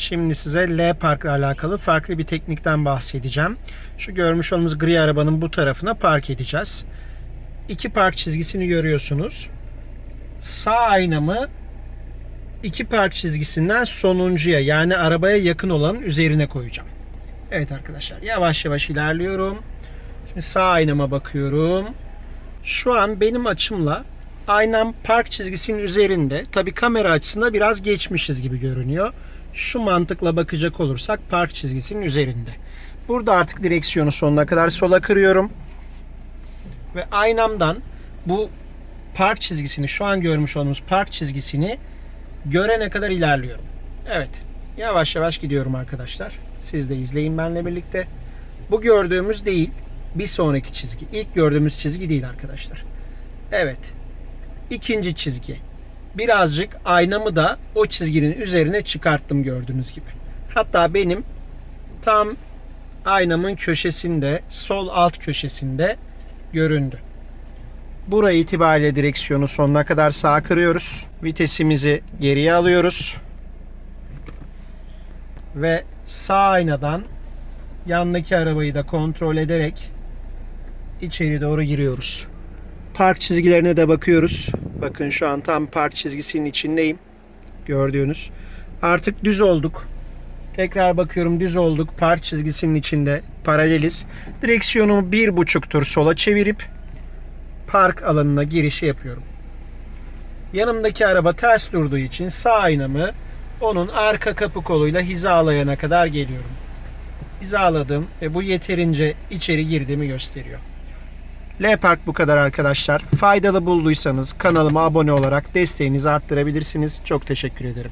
Şimdi size L Park ile alakalı farklı bir teknikten bahsedeceğim. Şu görmüş olduğunuz gri arabanın bu tarafına park edeceğiz. İki park çizgisini görüyorsunuz. Sağ aynamı iki park çizgisinden sonuncuya yani arabaya yakın olanın üzerine koyacağım. Evet arkadaşlar yavaş yavaş ilerliyorum. Şimdi sağ aynama bakıyorum. Şu an benim açımla aynam park çizgisinin üzerinde. Tabi kamera açısında biraz geçmişiz gibi görünüyor. Şu mantıkla bakacak olursak park çizgisinin üzerinde. Burada artık direksiyonu sonuna kadar sola kırıyorum. Ve aynamdan bu park çizgisini şu an görmüş olduğumuz park çizgisini görene kadar ilerliyorum. Evet. Yavaş yavaş gidiyorum arkadaşlar. Siz de izleyin benimle birlikte. Bu gördüğümüz değil. Bir sonraki çizgi. İlk gördüğümüz çizgi değil arkadaşlar. Evet. İkinci çizgi. Birazcık aynamı da o çizginin üzerine çıkarttım gördüğünüz gibi. Hatta benim tam aynamın köşesinde, sol alt köşesinde göründü. Burayı itibariyle direksiyonu sonuna kadar sağa kırıyoruz. Vitesimizi geriye alıyoruz. Ve sağ aynadan yandaki arabayı da kontrol ederek içeri doğru giriyoruz. Park çizgilerine de bakıyoruz. Bakın şu an tam park çizgisinin içindeyim. Gördüğünüz. Artık düz olduk. Tekrar bakıyorum düz olduk. Park çizgisinin içinde paraleliz. Direksiyonumu bir buçuk tur sola çevirip park alanına girişi yapıyorum. Yanımdaki araba ters durduğu için sağ aynamı onun arka kapı koluyla hizalayana kadar geliyorum. Hizaladım ve bu yeterince içeri girdiğimi gösteriyor. L Park bu kadar arkadaşlar. Faydalı bulduysanız kanalıma abone olarak desteğinizi arttırabilirsiniz. Çok teşekkür ederim.